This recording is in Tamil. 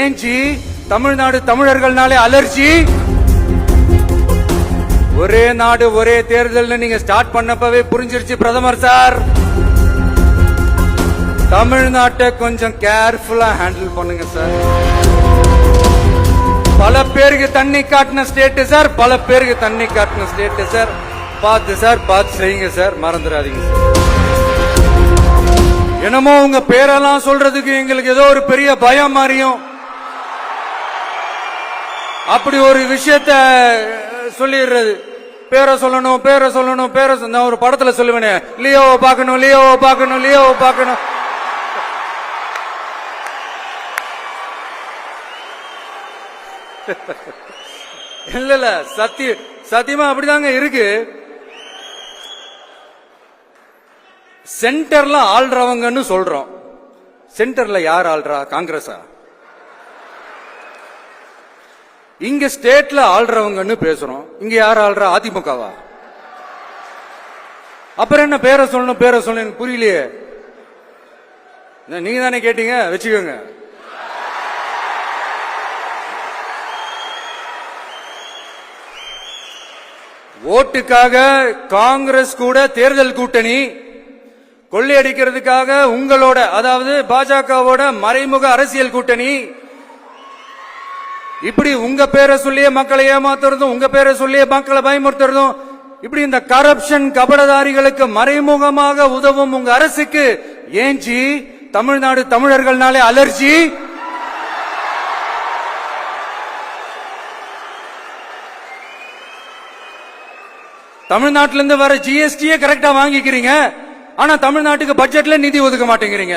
ஏன் ஜி தமிழ்நாடு தமிழர்கள்னாலே அலர்ஜி. ஒரே நாடு ஒரே தேர்தல்னு நீங்க ஸ்டார்ட் பண்ணப்பவே புரிஞ்சிருச்சு பிரதமர் சார். தமிழ்நாட்டை கொஞ்சம் கேர்ஃபுல்லா ஹேண்டில் பண்ணுங்க சார் பல பேருக்கு தண்ணி காட்டின ஸ்டேட்டு சார் பல பேருக்கு தண்ணி காட்டின ஸ்டேட்டு சார் பார்த்து சார் பார்த்து செய்யுங்க சார் மறந்துடாதீங்க சார் என்னமோ உங்க பேரெல்லாம் சொல்றதுக்கு எங்களுக்கு ஏதோ ஒரு பெரிய பயம் மாறியும் அப்படி ஒரு விஷயத்த சொல்லிடுறது. பேரை சொல்லணும் பேரை சொல்லணும் பேரை நான் ஒரு படத்துல சொல்லுவேனே. லியோவை பார்க்கணும் லியோவை பார்க்கணும் லியோவை பார்க்கணும். இல்ல இல்ல சத்திய சத்தியமா அப்படிதாங்க இருக்கு. சென்டர்ல ஆள்றவங்கன்னு சொல்றோம். சென்டர்ல யார் ஆள்றா? காங்கிரஸா? இங்க ஸ்டேட்ல ஆள்றவங்கன்னு பேசுறோம். இங்க யார் ஆள்றா? அதிமுகவா? அப்புறம் என்ன பேரை சொல்லணும் பேரை சொல்லணும் எனக்கு புரியலையே. நீங்க தானே கேட்டீங்க? வச்சுக்கோங்க. ஓட்டுக்காக காங்கிரஸ் கூட தேர்தல் கூட்டணி கொள்ளையடிக்கிறதுக்காக உங்களோட அதாவது பாஜகவோட மறைமுக அரசியல் கூட்டணி இப்படி உங்க பேரை சொல்லியே மக்களை ஏமாத்துறதும் உங்க பேரை சொல்லியே மக்களை பயமுறுத்துறதும் இப்படி இந்த கரப்ஷன் கபடதாரிகளுக்கு மறைமுகமாக உதவும் உங்க அரசுக்கு ஏஞ்சி தமிழ்நாடு தமிழர்கள்னாலே அலர்ஜி? தமிழ்நாட்டிலிருந்து வர ஜிஎஸ்டியே கரெக்டா வாங்கிக்கிறீங்க ஆனா தமிழ்நாட்டுக்கு பட்ஜெட்ல நிதி ஒதுக்க மாட்டேங்கிறீங்க.